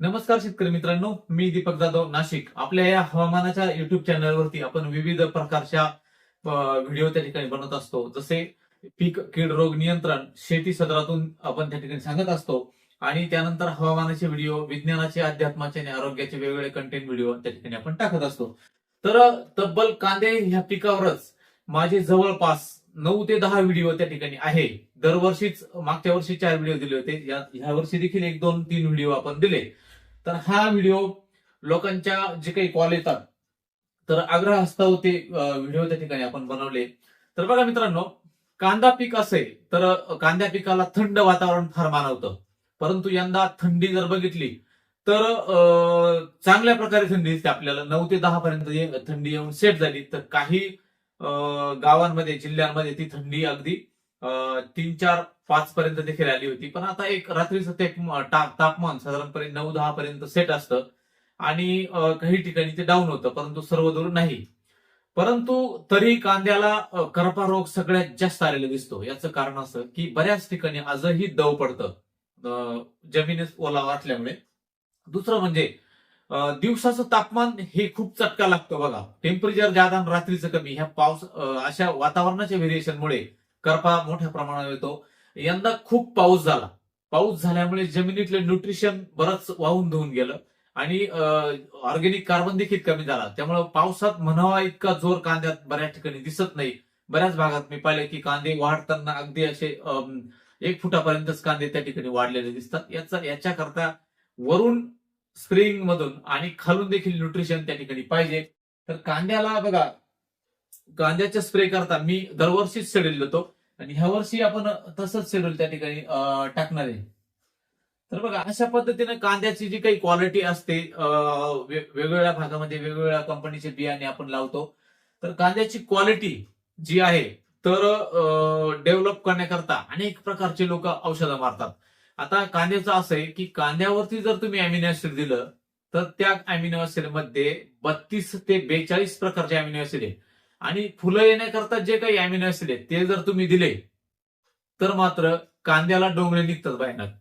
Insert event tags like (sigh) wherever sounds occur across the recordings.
नमस्कार शेतकरी मित्रांनो मी दीपक जाधव नाशिक. आपल्या या हवामानाच्या युट्यूब चॅनलवरती आपण विविध प्रकारच्या व्हिडिओ त्या ठिकाणी बनवत असतो. जसे पीक कीड रोग नियंत्रण शेती सदरातून आपण त्या ठिकाणी सांगत असतो. आणि त्यानंतर हवामानाचे व्हिडिओ विज्ञानाचे अध्यात्माचे आणि आरोग्याचे वेगवेगळे कंटेंट व्हिडिओ त्या ठिकाणी आपण टाकत असतो. तर तब्बल कांदे ह्या पिकावरच माझे जवळपास नऊ ते दहा व्हिडिओ त्या ठिकाणी आहे. दरवर्षीच मागच्या वर्षी चार व्हिडिओ दिले होते. या ह्या वर्षी देखील एक दोन तीन व्हिडिओ आपण दिले. तर हा व्हिडिओ लोकांच्या जे काही कॉल येतात तर आग्रह असता ते व्हिडिओ त्या ठिकाणी आपण बनवले. तर बघा मित्रांनो कांदा पीक असेल तर कांद्या पिकाला थंड वातावरण फार मानवतं. परंतु यंदा थंडी जर बघितली तर चांगल्या प्रकारे थंडी दिसते आपल्याला. नऊ ते दहा पर्यंत थंडी येऊन सेट झाली तर काही गावांमध्ये जिल्ह्यांमध्ये ती थंडी अगदी तीन चार पाच पर्यंत देखील आली होती. पण आता एक रात्रीचं ते तापमान साधारणपणे नऊ दहा पर्यंत सेट असतं. आणि काही ठिकाणी ते डाऊन होतं परंतु सर्वदूर नाही. परंतु तरी कांद्याला करपा रोग सगळ्यात जास्त आलेला दिसतो. याचं कारण असं की बऱ्याच ठिकाणी आजही दव पडतं. अं, जमिनीत ओलावा असल्यामुळे दुसरं म्हणजे दिवसाचं तापमान हे खूप चटका लागतो बघा. टेम्परेचर जादा आणि रात्रीचं कमी. ह्या पाऊस अशा वातावरणाच्या व्हेरिएशनमुळे करपा मोठ्या प्रमाणावर येतो. यंदा खूप पाऊस झाला. पाऊस झाल्यामुळे जमिनीतलं न्यूट्रिशन बरंच वाहून धुवून गेलं. आणि ऑर्गेनिक कार्बन देखील कमी झाला. त्यामुळे पावसात म्हणावा इतका जोर कांद्यात बऱ्याच ठिकाणी दिसत नाही. बऱ्याच भागात मी पाहिले की कांदे वाढताना अगदी असे एक फुटापर्यंतच कांदे त्या ठिकाणी वाढलेले दिसतात. याचा याच्याकरता वरून स्प्रिंग मधून आणि खालून देखील न्यूट्रिशन त्या ठिकाणी पाहिजे. तर कांद्याला बघा कांद्याच्या स्प्रे करता मी दरवर्षीच शेड्यूल देतो. आणि ह्या वर्षी आपण तसंच शेड्यूल त्या ठिकाणी टाकणार आहे. तर बघा अशा पद्धतीने कांद्याची जी काही क्वालिटी असते वेगवेगळ्या भागामध्ये वेगवेगळ्या कंपनीचे बियाणे आपण लावतो. तर कांद्याची क्वालिटी जी आहे तर डेव्हलप करण्याकरता अनेक प्रकारचे लोक औषधं मारतात. आता कांद्याचं असं आहे की कांद्यावरती जर तुम्ही अमिनो ऍसिड दिलं तर त्या अमिनो ऍसिडमध्ये बत्तीस ते बेचाळीस प्रकारचे अमिनो ऍसिड आहे. आणि फुलं येण्याकरता जे काही अॅमिनो ऍसिड आहेत ते जर तुम्ही दिले तर मात्र कांद्याला डोंगळे निघतात भयानक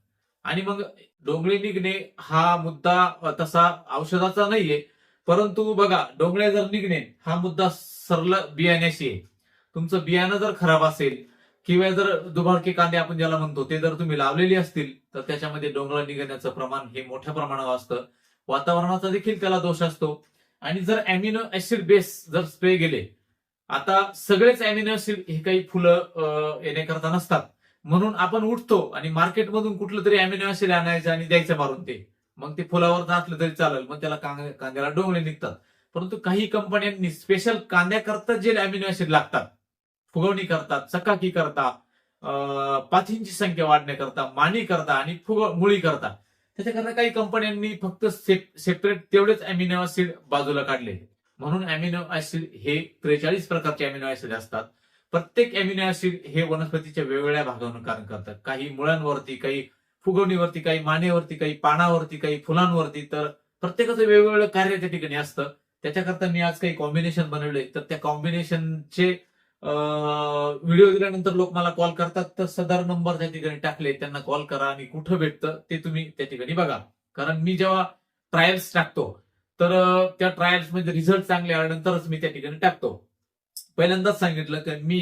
आणि मग डोंगळे निघणे हा मुद्दा तसा औषधाचा नाहीये परंतु बघा डोंगळे जर निघणे हा मुद्दा सरळ बियाण्याशी आहे. तुमचं बियाणं जर खराब असेल किंवा जर दुभाळके कांदे आपण ज्याला म्हणतो ते जर तुम्ही लावलेले असतील तर त्याच्यामध्ये डोंगळ निघण्याचं प्रमाण हे मोठ्या प्रमाणावर असतं. वातावरणाचा देखील त्याला दोष असतो. आणि जर अॅमिनो ऍसिड बेस जर स्प्रे गेले आता सगळेच अॅमिनो ऍसिड हे काही फुलं येण्याकरता नसतात. म्हणून आपण उठतो आणि मार्केटमधून कुठलं तरी अॅमिनो ऍसिड आणायचं आणि द्यायचं मारून ते. मग ते फुलावर असलं तरी चालेल मग त्याला कांद्याला डोंगळे निघतात. परंतु काही कंपन्यांनी स्पेशल कांद्याकरता जे अॅमिनो ऍसिड लागतात फुगवणी करतात चकाकी करता पाथींची संख्या वाढण्याकरता मानी करता आणि फुग मुळी करता त्याच्याकरता काही कंपन्यांनी फक्त सेपरेट तेवढेच अॅमिनो ऍसिड बाजूला काढले. म्हणून अमिनो ऍसिड हे त्रेचाळीस प्रकारचे अमिनो ऍसिड असतात. प्रत्येक अमिनो ऍसिड हे वनस्पतीच्या वेगवेगळ्या भागावरून कारण करतात. काही मुळांवरती काही फुगवणीवरती काही मानेवरती काही पानावरती काही फुलांवरती तर प्रत्येकाचं वेगवेगळं कार्य त्या ठिकाणी असतं. त्याच्याकरता मी आज काही कॉम्बिनेशन बनवले तर त्या कॉम्बिनेशनचे व्हिडिओ दिल्यानंतर लोक मला कॉल करतात. तर सदर नंबर त्या ठिकाणी टाकले. त्यांना कॉल करा आणि कुठं भेटतं ते तुम्ही त्या ठिकाणी बघा. कारण मी जेव्हा ट्रायल्स टाकतो तर त्या ट्रायल्समध्ये रिझल्ट चांगले आल्यानंतरच मी त्या ठिकाणी टाकतो. पहिल्यांदाच सांगितलं की मी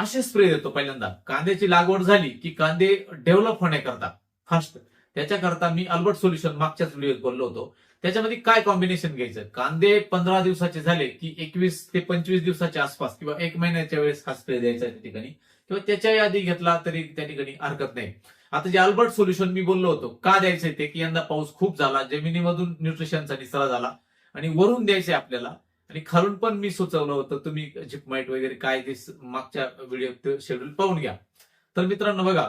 असे स्प्रे देतो पहिल्यांदा. कांद्याची लागवड झाली की कांदे डेव्हलप होण्याकरता फास्ट त्याच्याकरता मी अल्बर्ट सोल्युशन मागच्याच व्हिडिओत बोललो होतो. त्याच्यामध्ये काय कॉम्बिनेशन घ्यायचं? कांदे पंधरा दिवसाचे झाले की एकवीस ते पंचवीस दिवसाच्या आसपास किंवा एक महिन्याच्या वेळेस हा स्प्रे द्यायचा त्या ठिकाणी. किंवा त्याच्याही आधी घेतला तरी त्या ठिकाणी हरकत नाही. आता जे अल्बर्ट सोल्युशन मी बोललो होतो का द्यायचंय ते? की यंदा पाऊस खूप झाला जमिनीमधून न्यूट्रिशनचा निचरा झाला आणि वरून द्यायचंय आपल्याला. आणि खालून पण मी सुचवलं होतं तुम्ही झिपमाईट वगैरे काय ते मागच्या व्हिडिओ शेड्यूल पाहून घ्या. तर मित्रांनो बघा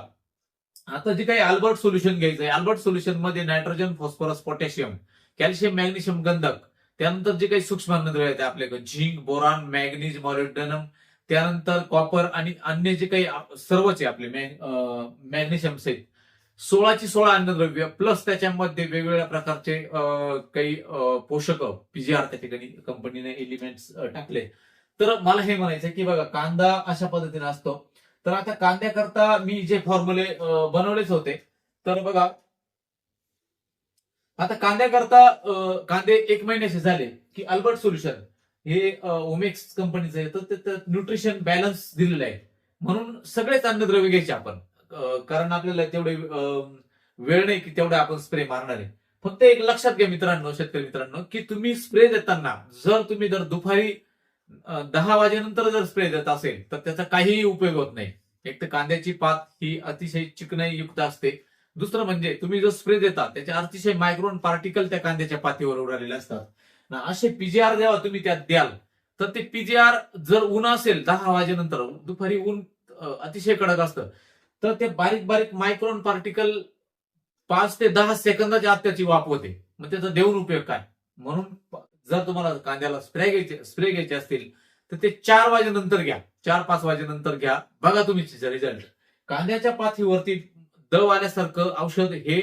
आता जे काही अल्बर्ट सोल्युशन घ्यायचंय Albert सोल्युशनमध्ये nitrogen phosphorus potassium calcium magnesium गंधक त्यानंतर जे काही सूक्ष्म अन्नद्रव्य आहेत आपल्याकडे झिंक बोरॉन मॅग्नीज मॉलिब्डेनम त्यानंतर कॉपर आणि अन्य जे काही सर्वच आहे आपले मॅग्नेशियम सहित. सोळाची सोळा अन्नद्रव्य प्लस त्याच्यामध्ये वेगवेगळ्या प्रकारचे काही पोषक पीजीआर त्या ठिकाणी कंपनीने एलिमेंट्स टाकले. तर मला हे म्हणायचं की बघा कांदा अशा पद्धतीने असतो. तर आता कांद्याकरता मी जे फॉर्म्युले बनवलेच होते तर बघा. आता कांद्याकरता कांदे एक महिन्याचे झाले की अल्बर्ट सोल्युशन हे ओमेक्स कंपनीचं आहे तर त्यात न्यूट्रिशन बॅलन्स दिलेलं आहे. म्हणून सगळेच अन्नद्रव्य घ्यायचे आपण. कारण आपल्याला तेवढे वेळ नाही की तेवढे आपण स्प्रे मारणार आहे. फक्त एक लक्षात घ्या मित्रांनो शेतकरी मित्रांनो की तुम्ही स्प्रे देताना जर तुम्ही जर दुपारी दहा वाजेनंतर जर स्प्रे देत असेल तर त्याचा काहीही उपयोग होत नाही. एक तर कांद्याची पात ही अतिशय चिकनाई युक्त असते. दुसरं म्हणजे तुम्ही जो स्प्रे देता त्याचे अतिशय मायक्रोन पार्टिकल त्या कांद्याच्या पातीवर उडालेले असतात. असे पीजीआर जेव्हा तुम्ही त्यात द्याल तर ते पीजीआर जर ऊन असेल दहा वाजेनंतर दुपारी ऊन अतिशय कडक असतं तर ते बारीक बारीक मायक्रोन पार्टिकल पाच ते दहा सेकंदाच्या आत त्याची वाप होते. मग त्याचा देऊन उपयोग काय? म्हणून जर तुम्हाला कांद्याला स्प्रे घ्यायचे स्प्रे घ्यायचे असतील तर ते चार वाजेनंतर घ्या. चार पाच वाजेनंतर घ्या. बघा तुम्ही रिझल्ट कांद्याच्या पाथीवरती दव आल्यासारखं औषध हे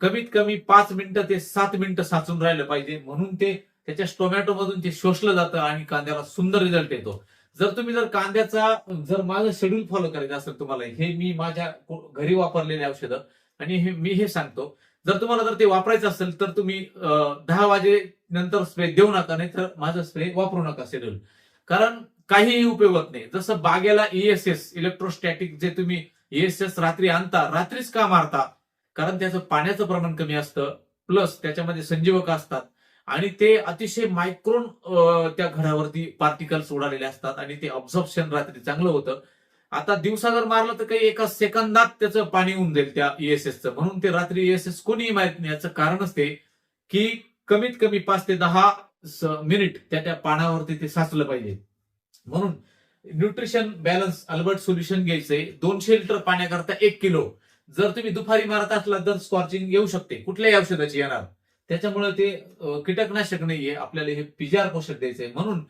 कमीत कमी पाच मिनिटं ते सात मिनिटं साचून राहिलं पाहिजे. म्हणून ते त्याच्या टोमॅटो मधून ते शोषलं जातं आणि कांद्याला सुंदर रिझल्ट येतो. जर तुम्ही जर कांद्याचा जर माझं शेड्यूल फॉलो करायचं असेल तुम्हाला हे मी माझ्या घरी वापरलेले औषधं आणि हे मी हे सांगतो. जर तुम्हाला जर ते वापरायचं असेल तर तुम्ही दहा वाजे नंतर स्प्रे देऊ नका नाही तर माझं स्प्रे वापरू नका शेड्यूल कारण काहीही उपयोग होत नाही. जसं बागेला E ईएसएस इलेक्ट्रोस्टॅटिक जे तुम्ही ईएसएस रात्री आणता रात्रीच का मारता? कारण त्याचं पाण्याचं प्रमाण कमी असतं प्लस त्याच्यामध्ये संजीवक असतात. आणि ते अतिशय मायक्रोन त्या घडावरती पार्टिकल सोडालेले असतात आणि ते ऑब्झॉर्प्शन रात्री चांगलं होतं. आता दिवसा जर मारलं तर काही एका सेकंदात त्याचं पाणी होऊन जाईल त्या ईएसएसचं म्हणून ते रात्री ईएसएस कोणीही माहीत नाही. याचं कारणच ते की कमीत कमी पाच ते दहा मिनिट त्या त्या पाण्यावरती ते साचलं पाहिजे. म्हणून न्यूट्रिशन बॅलन्स अल्बर्ट सोल्युशन घ्यायचंय. दोनशे लिटर पाण्याकरता एक किलो. जर तुम्ही दुपारी मारत असला तर स्कॉर्चिंग येऊ शकते. कुठल्याही औषधाची येणार. त्याच्यामुळे ते कीटकनाशक नाहीये. आपल्याला हे पिजार पोषक द्यायचंय. म्हणून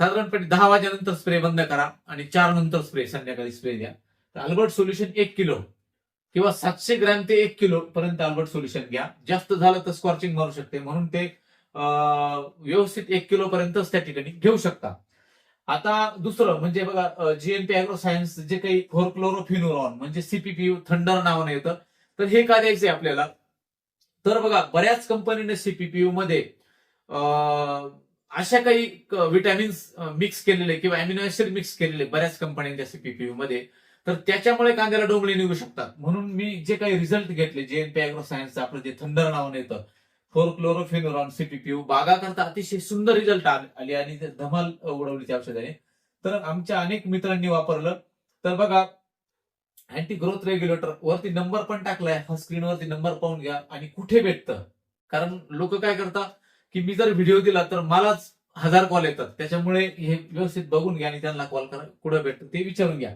साधारणपणे दहा वाजेनंतर स्प्रे बंद करा आणि चार नंतर स्प्रे संध्याकाळी स्प्रे द्या. तर अल्बर्ट सोल्युशन एक किलो किंवा सातशे ग्रॅम ते एक किलो पर्यंत अल्बर्ट सोल्युशन घ्या. जास्त झालं तर स्कॉर्चिंग मारू शकते. म्हणून ते व्यवस्थित एक किलो पर्यंतच त्या ठिकाणी घेऊ शकता. आता दुसरं म्हणजे बघा जीएनपी अॅग्रो सायन्स जे काही फोरक्लोरोफिनोरॉन म्हणजे सीपीपी थंडर नावानं येतं. तर हे काय द्यायचंय आपल्याला? तर बघा बऱ्याच कंपनीने सीपीपीयू मध्ये अशा काही विटॅमिन्स मिक्स केलेले किंवा अमिनो ऍसिड मिक्स केलेले बऱ्याच कंपन्यांच्या सीपीपीयू मध्ये. तर त्याच्यामुळे कांद्याला डोंबळे निघू शकतात. म्हणून मी जे काही रिझल्ट घेतले जेएनपी अॅग्रो सायन्सचं आपलं जे थंडर नावाने येतं फोर क्लोरोफिनोरॉन सीपीपीयू बागा करता अतिशय सुंदर रिझल्ट आले आणि धमाल उडवली त्या औषधाने. तर आमच्या अनेक मित्रांनी वापरलं. तर बघा अँटी ग्रोथ रेग्युलेटर वरती नंबर पण टाकलाय. हा स्क्रीनवरती नंबर पाहून घ्या आणि कुठे भेटतं. कारण लोक काय करतात की मी जर व्हिडिओ दिला तर मलाच हजार कॉल येतात. त्याच्यामुळे हे व्यवस्थित बघून घ्या आणि त्यांना कॉल करा. कुठं भेटतं ते विचारून घ्या.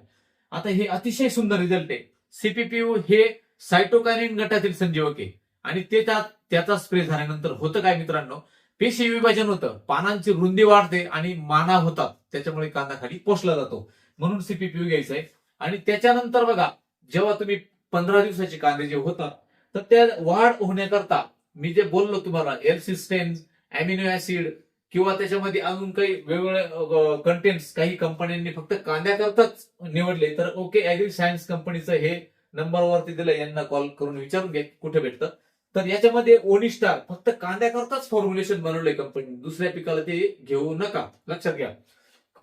आता हे अतिशय सुंदर रिझल्ट आहे. सीपीपीयू हे सायटोकायनिन गटातील संजीवक आहे. आणि ते त्याचा स्प्रे झाल्यानंतर होतं काय मित्रांनो? पेशी विभाजन होतं. पानांची रुंदी वाढते आणि माना होतात. त्याच्यामुळे कांदा खाली पोचला जातो. म्हणून सीपीपीयू घ्यायचं आहे. आणि त्याच्यानंतर बघा जेव्हा तुम्ही पंधरा दिवसाचे कांदे जे होतात तर त्या वाढ होण्याकरता मी जे बोललो तुम्हाला एल सिस्टेम अॅमिनो ऍसिड किंवा त्याच्यामध्ये अजून काही वेगवेगळे कंटेंट्स काही कंपन्यांनी फक्त कांद्याकरताच निवडले तर ओके अॅग्री सायन्स कंपनीचं हे नंबरवरती दिलं यांना कॉल करून विचारून घ्या कुठे भेटतं. तर याच्यामध्ये ओनिस्टार फक्त कांद्याकरताच फॉर्म्युलेशन बनवलंय कंपनी दुसऱ्या पिकाला ते घेऊ नका. लक्षात घ्या.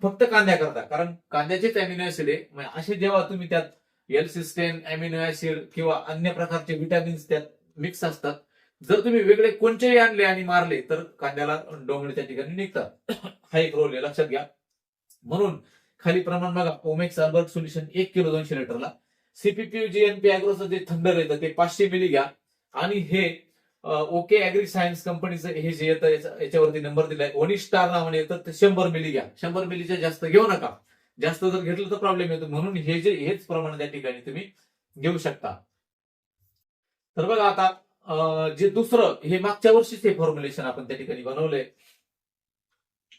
फक्त कांद्याकरता कारण कांद्याचेच अमिनो ऍसिड आहे. असे जेव्हा तुम्ही त्यात एल सिस्टेन अमिनो ऍसिड किंवा अन्य प्रकारचे विटॅमिन्स त्यात मिक्स असतात. जर तुम्ही वेगळे कोणतेही आणले आणि मारले तर कांद्याला डोंगळे त्या ठिकाणी निघतात. हा एक रोल आहे. लक्षात घ्या. म्हणून खाली प्रमाण बघा. ओमेक्स अल्बर्ट सोल्युशन एक किलो दोनशे लिटरला. सीपीपी जीएनपी अॅग्रोचं जे थंडर येतं ते पाचशे मिली घ्या. आणि हे ओके अॅग्री सायन्स कंपनीचं हे जे येतं याच्यावरती नंबर दिलाय. ओनी स्टार नावाने येतं ते शंभर मिली घ्या. शंभर मिलीच्या जास्त घेऊ नका. जास्त जर घेतलं तर प्रॉब्लेम येतो. म्हणून हे जे हेच प्रमाण त्या ठिकाणी तुम्ही घेऊ शकता. तर बघा आता जे दुसरं हे मागच्या वर्षीच हे फॉर्म्युलेशन आपण त्या ठिकाणी बनवलंय.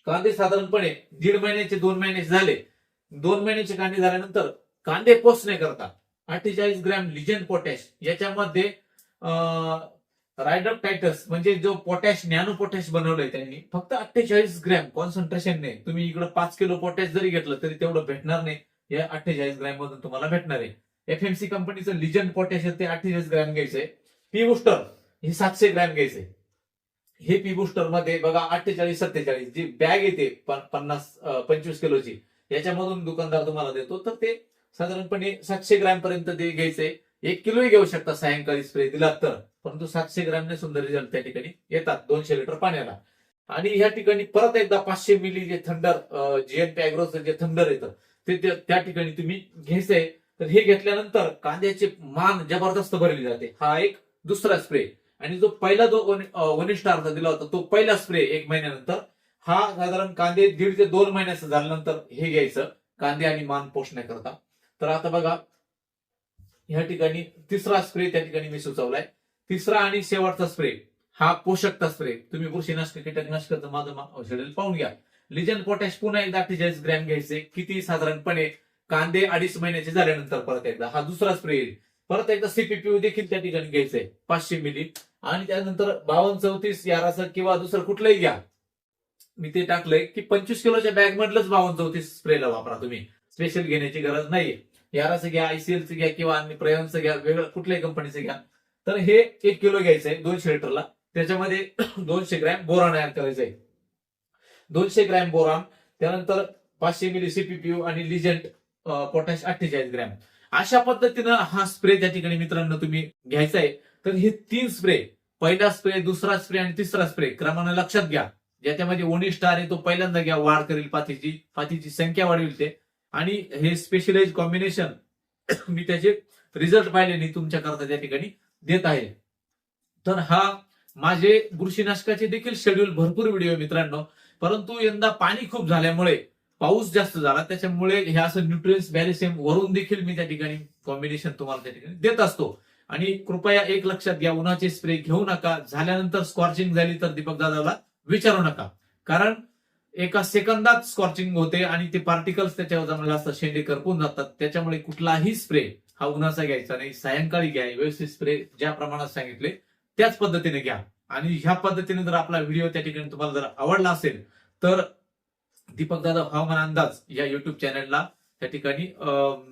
कांदे साधारणपणे दीड महिन्याचे दोन महिन्याचे झाले. दोन महिन्याचे कांदे झाल्यानंतर कांदे पोचणे करता अठ्ठेचाळीस ग्रॅम लिजन पोटॅश. याच्यामध्ये रायडप टायटस म्हणजे जो पोटॅश नॅनो पोटॅश बनवलंय त्यांनी फक्त अठ्ठेचाळीस ग्रॅम कॉन्सन्ट्रेशन तुम्ही इकडे पाच किलो पोटॅश जरी घेतलं तरी तेवढं भेटणार नाही. या अठ्ठेचाळीस ग्रॅम मधून तुम्हाला भेटणार आहे. एफएमसी कंपनीचं लिजन पोटॅश ते अठ्ठेचाळीस ग्रॅम घ्यायचंय. पी बुस्टर हे सातशे ग्रॅम घ्यायचंय. हे पी बुस्टरमध्ये बघा अठ्ठेचाळीस सत्तेचाळीस जी बॅग येते पन्नास पंचवीस किलोची याच्यामधून दुकानदार तुम्हाला देतो. तर ते साधारणपणे सातशे ग्रॅम पर्यंत ते घ्यायचंय. एक किलोही घेऊ शकता सायंकाळी स्प्रे दिला तर. परंतु सातशे ग्रॅमने सुंदर रिझल्ट त्या ठिकाणी येतात. दोनशे लिटर पाण्याला. आणि या ठिकाणी परत एकदा पाचशे मिली जे थंडर जीएनपी अॅग्रोचं जे थंडर येतं ते त्या ठिकाणी तुम्ही घ्यायचंय. तर हे घेतल्यानंतर कांद्याचे मान जबरदस्त भरली जाते. हा एक दुसरा स्प्रे आणि जो पहिला जो वनिष्ठार्थ दिला होता तो पहिला स्प्रे एक महिन्यानंतर. हा साधारण कांदे दीड ते दोन महिन्याचं झाल्यानंतर हे घ्यायचं. कांदे आणि मान पोषण्याकरता तर आता बघा या ठिकाणी तिसरा स्प्रे त्या ठिकाणी मी सुचवलाय. तिसरा आणि शेवटचा स्प्रे हा पोषकता स्प्रे तुम्ही बुरशीनाशक कीटकनाशकाचं माझं शेड्यूल पाहून घ्या. लिजन पोटॅश पुन्हा एकदा अठ्ठेचाळीस ग्रॅम घ्यायचे. किती साधारणपणे कांदे अडीच महिन्याचे झाल्यानंतर परत एकदा हा दुसरा स्प्रे येईल. परत एकदा सीपीपीयू देखील त्या ठिकाणी घ्यायचंय पाचशे मिली आणि त्यानंतर बावन्न चौतीस याराचं किंवा दुसरं कुठलंही घ्या. मी ते टाकलंय की पंचवीस किलोच्या बॅग मधलंच बावन्न चौतीस स्प्रेला वापरा तुम्ही. स्पेशल घेण्याची गरज नाहीये. याराचं घ्या आयसीएलचं घ्या किंवा अन्य प्रयांचं घ्या वेगळं कुठल्याही कंपनीचं घ्या. तर हे एक किलो घ्यायचंय दोनशे लिटरला त्याच्यामध्ये (clears throat) दोनशे ग्रॅम बोरान ऍड आहे दोनशे ग्रॅम बोरॉन त्यानंतर पाचशे मिली सीपीपीयू आणि लिजंट पोटॅश अठ्ठेचाळीस ग्रॅम. अशा पद्धतीनं हा स्प्रे त्या ठिकाणी मित्रांनो तुम्ही घ्यायचा आहे तर हे तीन स्प्रे पहिला स्प्रे दुसरा स्प्रे आणि तिसरा स्प्रे क्रमानं लक्षात घ्या. ज्याच्यामध्ये ओनी स्टार आहे तो पहिल्यांदा घ्या वाढ करेल पातीची. पातीची संख्या वाढवेल ते. आणि हे स्पेशलाइज कॉम्बिनेशन (coughs) मी त्याचे रिझल्ट पाहिले तुमच्याकरता त्या ठिकाणी देत आहे. तर हा माझे बुरशीनाशकाचे देखील शेड्यूल भरपूर व्हिडिओ मित्रांनो. परंतु यंदा पाणी खूप झाल्यामुळे पाऊस जास्त झाला त्याच्यामुळे हे असं न्यूट्रियन्स बॅरिसेम वरून देखील मी त्या ठिकाणी कॉम्बिनेशन तुम्हाला त्या ठिकाणी देत असतो. आणि कृपया एक लक्षात घ्या उन्हाचे स्प्रे घेऊ नका. झाल्यानंतर स्कॉर्चिंग झाली तर दीपक दादाला विचारू नका. कारण एका सेकंदात स्कॉर्चिंग होते आणि ते पार्टिकल्स त्याच्यावर जमलेला असतात शेंडे करपून जातात. त्याच्यामुळे कुठलाही स्प्रे हा उन्हाचा घ्यायचा नाही सायंकाळी घ्या व्यवस्थित स्प्रे ज्या प्रमाणात सांगितले त्याच पद्धतीने घ्या. आणि ह्या पद्धतीने जर आपला व्हिडिओ त्या ठिकाणी तुम्हाला जर आवडला असेल तर दीपक दादा हवामान अंदाज या युट्यूब चॅनलला त्या ठिकाणी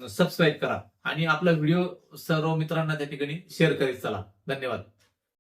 सबस्क्राईब करा. आणि आपला व्हिडिओ सर्व मित्रांना त्या ठिकाणी शेअर करीत चला. धन्यवाद.